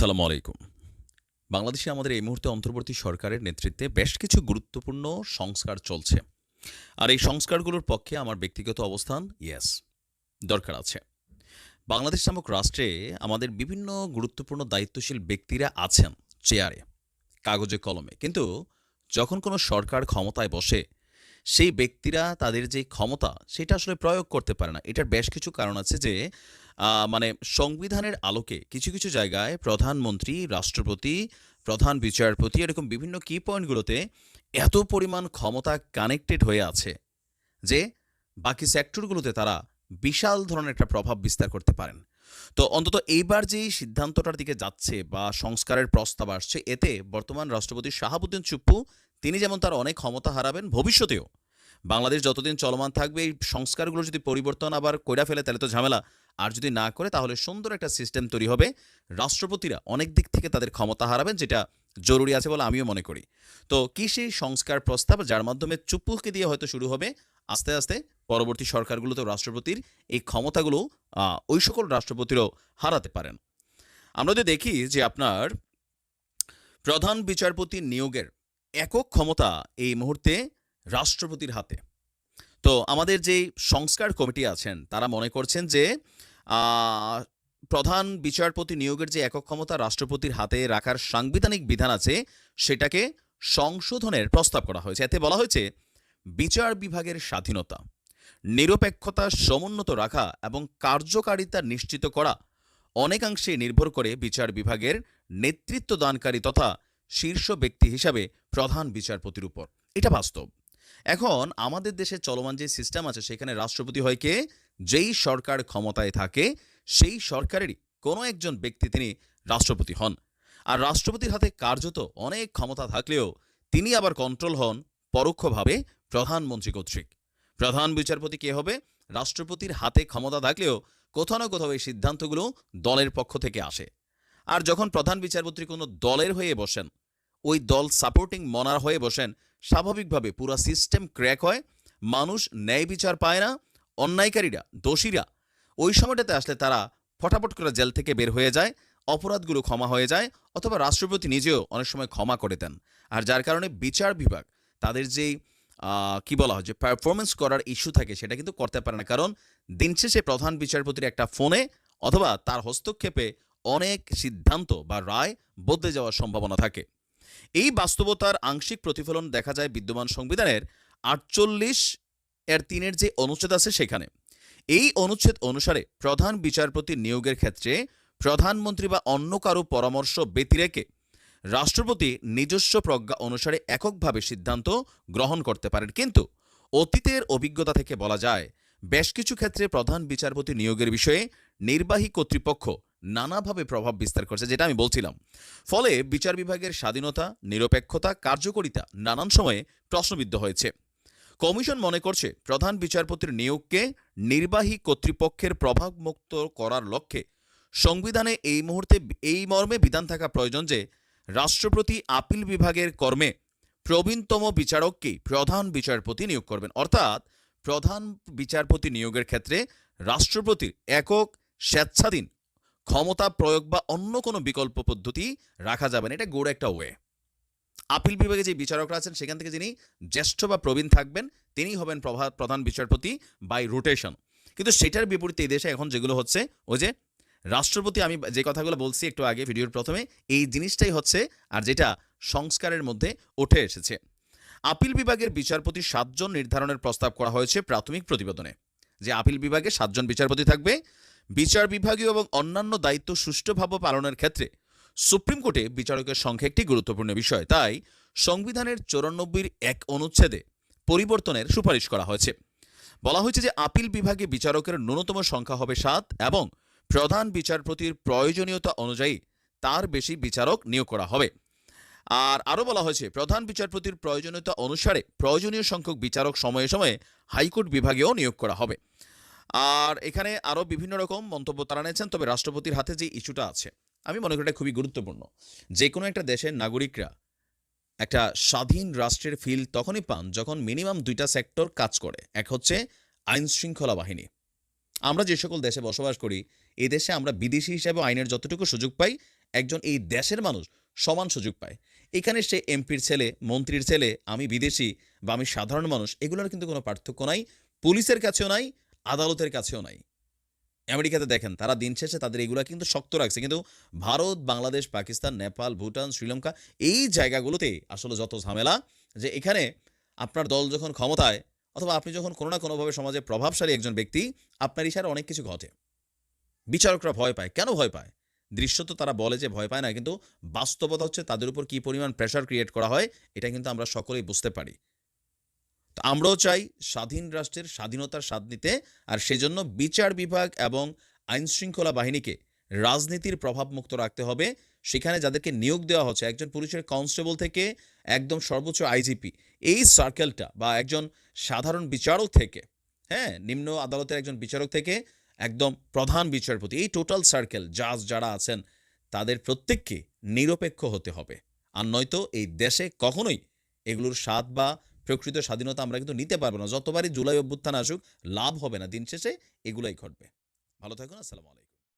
আসসালামু আলাইকুম। বাংলাদেশে আমাদের এই মুহূর্তে অন্তর্বর্তী সরকারের নেতৃত্বে বেশ কিছু গুরুত্বপূর্ণ সংস্কার চলছে। আর এই সংস্কারগুলোর পক্ষে আমার ব্যক্তিগত অবস্থান, ইয়েস, দরকার আছে। বাংলাদেশ নামক রাষ্ট্রে আমাদের বিভিন্ন গুরুত্বপূর্ণ দায়িত্বশীল ব্যক্তিরা আছেন, চেয়ারে, কাগজে, কলমে। কিন্তু যখন কোনো সরকার ক্ষমতায় বসে সেই ব্যক্তিরা তাদের যে ক্ষমতা, সেটা আসলে প্রয়োগ করতে পারে না। এটার বেশ কিছু কারণ আছে যে মানে সংবিধানের আলোকে কিছু কিছু জায়গায় প্রধানমন্ত্রী, রাষ্ট্রপতি, প্রধান বিচারপতি এরকম বিভিন্ন কি পয়েন্টগুলোতে এত পরিমাণ ক্ষমতা কানেক্টেড হয়ে আছে যে, বাকি সেক্টরগুলোতে তারা বিশাল ধরনের একটা প্রভাব বিস্তার করতে পারেন। তো অন্তত এইবার যে সিদ্ধান্তটার দিকে যাচ্ছে বা সংস্কারের প্রস্তাব আসছে, এতে বর্তমান রাষ্ট্রপতি শাহাবুদ্দিন চুপ্পু তিনি যেমন তার অনেক ক্ষমতা হারাবেন, ভবিষ্যতেও। বাংলাদেশ যতদিন চলমান থাকবে, এই সংস্কারগুলো যদি পরিবর্তন আবার কইরা ফেলে, তাহলে তো ঝামেলা। আর যদি না করে, তাহলে সুন্দর একটা সিস্টেম তৈরি হবে। রাষ্ট্রপতিরা অনেক দিক থেকে তাদের ক্ষমতা হারাবেন, যেটা জরুরি আছে বলে আমিও মনে করি। তো কি সেই সংস্কার প্রস্তাব যার মাধ্যমে চুপ্পুকে দিয়ে হয়তো শুরু হবে? আস্তে আস্তে পরবর্তী সরকারগুলোতেও রাষ্ট্রপতির এই ক্ষমতাগুলো ওই সকল রাষ্ট্রপতিরও হারাতে পারেন। আমরা যদি দেখি যে আপনার প্রধান বিচারপতি নিয়োগের একক ক্ষমতা এই মুহূর্তে রাষ্ট্রপতির হাতে। তো আমাদের যে সংস্কার কমিটি আছেন, তারা মনে করছেন যে প্রধান বিচারপতি নিয়োগের যে একক ক্ষমতা রাষ্ট্রপতির হাতে রাখার সাংবিধানিক বিধান আছে, সেটাকে সংশোধনের প্রস্তাব করা হয়েছে। এতে বলা হয়েছে, বিচার বিভাগের স্বাধীনতা, নিরপেক্ষতা সমুন্নত রাখা এবং কার্যকারিতা নিশ্চিত করা অনেকাংশে নির্ভর করে বিচার বিভাগের নেতৃত্ব দানকারী তথা শীর্ষ ব্যক্তি হিসাবে প্রধান বিচারপতির উপর। এটা বাস্তব। এখন আমাদের দেশে চলমান যে সিস্টেম আছে, সেখানে রাষ্ট্রপতি হয় কে? যেই সরকার ক্ষমতায় থাকে, সেই সরকারেরই কোনো একজন ব্যক্তি তিনি রাষ্ট্রপতি হন। আর রাষ্ট্রপতির হাতে কার্যত অনেক ক্ষমতা থাকলেও তিনি আবার কন্ট্রোল হন পরোক্ষভাবে প্রধানমন্ত্রী কর্তৃক। প্রধান বিচারপতি কে হবে? রাষ্ট্রপতির হাতে ক্ষমতা থাকলেও কোথাও না কোথাও এই সিদ্ধান্তগুলো দলের পক্ষ থেকে আসে। আর যখন প্রধান বিচারপতি কোনো দলের হয়ে বসেন ওই দল সাপোর্টিং মনার হয়ে বসেন। স্বাভাবিকভাবে পুরো সিস্টেম ক্র্যাক হয়, মানুষ ন্যায় বিচার পায় না, অন্যায়কারীরা, দোষীরা। ওই সময়টাতে আসলে তারা ফটাফট করে জেল থেকে বের হয়ে যায়, অপরাধগুলো ক্ষমা হয়ে যায়, অথবা রাষ্ট্রপতি নিজেও অনেক সময় ক্ষমা করে দেন। আর যার কারণে বিচার বিভাগ তাদের যেই কি বলা হয়, যে পারফরমেন্স করার ইস্যু থাকে সেটা কিন্তু করতে পারে না। কারণ দিন শেষে প্রধান বিচারপতির একটা ফোনে অথবা তার হস্তক্ষেপে অনেক সিদ্ধান্ত বা রায় বদলে যাওয়ার সম্ভাবনা থাকে। এই বাস্তবতার আংশিক প্রতিফলন দেখা যায় বিদ্যমান সংবিধানের আটচল্লিশ এর তিনের যে অনুচ্ছেদ আছে সেখানে। এই অনুচ্ছেদ অনুসারে প্রধান বিচারপতি নিয়োগের ক্ষেত্রে প্রধানমন্ত্রী বা অন্য কারও পরামর্শ ব্যতিরেকে রাষ্ট্রপতি নিজস্ব প্রজ্ঞা অনুসারে এককভাবে সিদ্ধান্ত গ্রহণ করতে পারেন। কিন্তু অতীতের অভিজ্ঞতা থেকে বলা যায়, বেশ কিছু ক্ষেত্রে প্রধান বিচারপতি নিয়োগের বিষয়ে নির্বাহী কর্তৃপক্ষ নানাভাবে প্রভাব বিস্তার করছে, যেটা আমি বলছিলাম। ফলে বিচার বিভাগের স্বাধীনতা, নিরপেক্ষতা, কার্যকরিতা নানান সময়ে প্রশ্নবিদ্ধ হয়েছে। কমিশন মনে করছে, প্রধান বিচারপতির নিয়োগকে নির্বাহী কর্তৃপক্ষের প্রভাবমুক্ত করার লক্ষ্যে সংবিধানে এই মুহূর্তে, এই মর্মে বিধান থাকা প্রয়োজন যে, রাষ্ট্রপতি আপিল বিভাগের কর্মে প্রবীণতম বিচারককেই প্রধান বিচারপতি নিয়োগ করবেন। অর্থাৎ প্রধান বিচারপতি নিয়োগের ক্ষেত্রে রাষ্ট্রপতির একক স্বেচ্ছাধীন ক্ষমতা প্রয়োগ বা অন্য কোনো বিকল্প পদ্ধতি রাখা যাবে না। এটা গোড় একটা ওয়ে। আপিল বিভাগে যে বিচারকরা আছেন, সেখান থেকে যিনি জ্যেষ্ঠ বা প্রবীণ থাকবেন, তিনিই হবেন প্রধান বিচারপতি বাই রোটেশন। কিন্তু সেটার বিপরীতে এই দেশে এখন যেগুলো হচ্ছে, ওই যে রাষ্ট্রপতি, আমি যে কথাগুলো বলছি একটু আগে ভিডিওর প্রথমে, এই জিনিসটাই হচ্ছে, আর যেটা সংস্কারের মধ্যে উঠে এসেছে। আপিল বিভাগের বিচারপতি সাতজন নির্ধারণের প্রস্তাব করা হয়েছে প্রাথমিক প্রতিবেদনে। যে আপিল বিভাগে সাতজন বিচারপতি থাকবে বিচার বিভাগীয় এবং অন্যান্য দায়িত্ব সুষ্ঠুভাবে পালনের ক্ষেত্রে সুপ্রিম কোর্টে বিচারকের সংখ্যা একটি গুরুত্বপূর্ণ বিষয়। তাই সংবিধানের চৌরানব্বইয়ের এক অনুচ্ছেদে পরিবর্তনের সুপারিশ করা হয়েছে। বলা হয়েছে যে আপিল বিভাগে বিচারকের ন্যূনতম সংখ্যা হবে সাত এবং প্রধান বিচারপতির প্রয়োজনীয়তা অনুযায়ী তার বেশি বিচারক নিয়োগ করা হবে। আর আরও বলা হয়েছে, প্রধান বিচারপতির প্রয়োজনীয়তা অনুসারে প্রয়োজনীয় সংখ্যক বিচারক সময়ে সময়ে হাইকোর্ট বিভাগেও নিয়োগ করা হবে। আর এখানে আরও বিভিন্ন রকম মন্তব্য তারা নিয়েছেন, তবে রাষ্ট্রপতির হাতে যে ইস্যুটা আছে, আমি মনে করি এটা খুবই গুরুত্বপূর্ণ। যে কোনো একটা দেশের নাগরিকরা একটা স্বাধীন রাষ্ট্রের ফিল তখনই পান যখন মিনিমাম দুইটা সেক্টর কাজ করে, এক হচ্ছে আইন শৃঙ্খলা বাহিনী। আমরা যে সকল দেশে বসবাস করি, এই দেশে আমরা বিদেশি হিসাবে আইনের যতটুকু সুযোগ পাই, একজন এই দেশের মানুষ সমান সুযোগ পায়। এখানে সে এমপির ছেলে, মন্ত্রীর ছেলে, আমি বিদেশি বা আমি সাধারণ মানুষ, এগুলোর কিন্তু কোনো পার্থক্য নাই, পুলিশের কাছেও নাই আদালতের কাছেও নাই। আমেরিকাতে দেখেন, তারা দিন শেষে তাদের এগুলা কিন্তু শক্ত রাখছে। কিন্তু ভারত, বাংলাদেশ, পাকিস্তান, নেপাল, ভুটান, শ্রীলঙ্কা এই জায়গাগুলোতে আসলে যত ঝামেলা যে এখানে আপনার দল যখন ক্ষমতায় অথবা আপনি যখন কোনো না কোনোভাবে সমাজে প্রভাবশালী একজন ব্যক্তি, আপনার ইশারে অনেক কিছু ঘটে। বিচারকরা ভয় পায়। কেন ভয় পায়? দৃশ্য তো তারা বলে যে ভয় পায় না, কিন্তু বাস্তবতা হচ্ছে তাদের উপর কী পরিমাণ প্রেশার ক্রিয়েট করা হয়, এটা কিন্তু আমরা সকলেই বুঝতে পারি। আমরাও চাই স্বাধীন রাষ্ট্রের স্বাধীনতার স্বাদ নিতে, আর সেজন্য বিচার বিভাগ এবং আইন শৃঙ্খলা বাহিনীকে রাজনীতির প্রভাবমুক্ত রাখতে হবে। সেখানে যাদেরকে নিয়োগ দেওয়া হচ্ছে, একজন পুলিশের কনস্টেবল থেকে একদম সর্বোচ্চ আইজিপি, এই সার্কেলটা বা একজন সাধারণ বিচারক থেকে হ্যাঁ নিম্ন আদালতের একজন বিচারক থেকে একদম প্রধান বিচারপতি, এই টোটাল সার্কেল জাজ যারা আছেন, তাদের প্রত্যেককে নিরপেক্ষ হতে হবে। আর নয়তো এই দেশে কখনোই এগুলোর স্বাদ বা প্রকৃত স্বাধীনতা আমরা কিন্তু নিতে পারব না। যতবারই জুলাই অভ্যুত্থান আসুক, লাভ হবে না। দিন শেষে এগুলাই ঘটবে। ভালো থাকুন, আসসালামু আলাইকুম।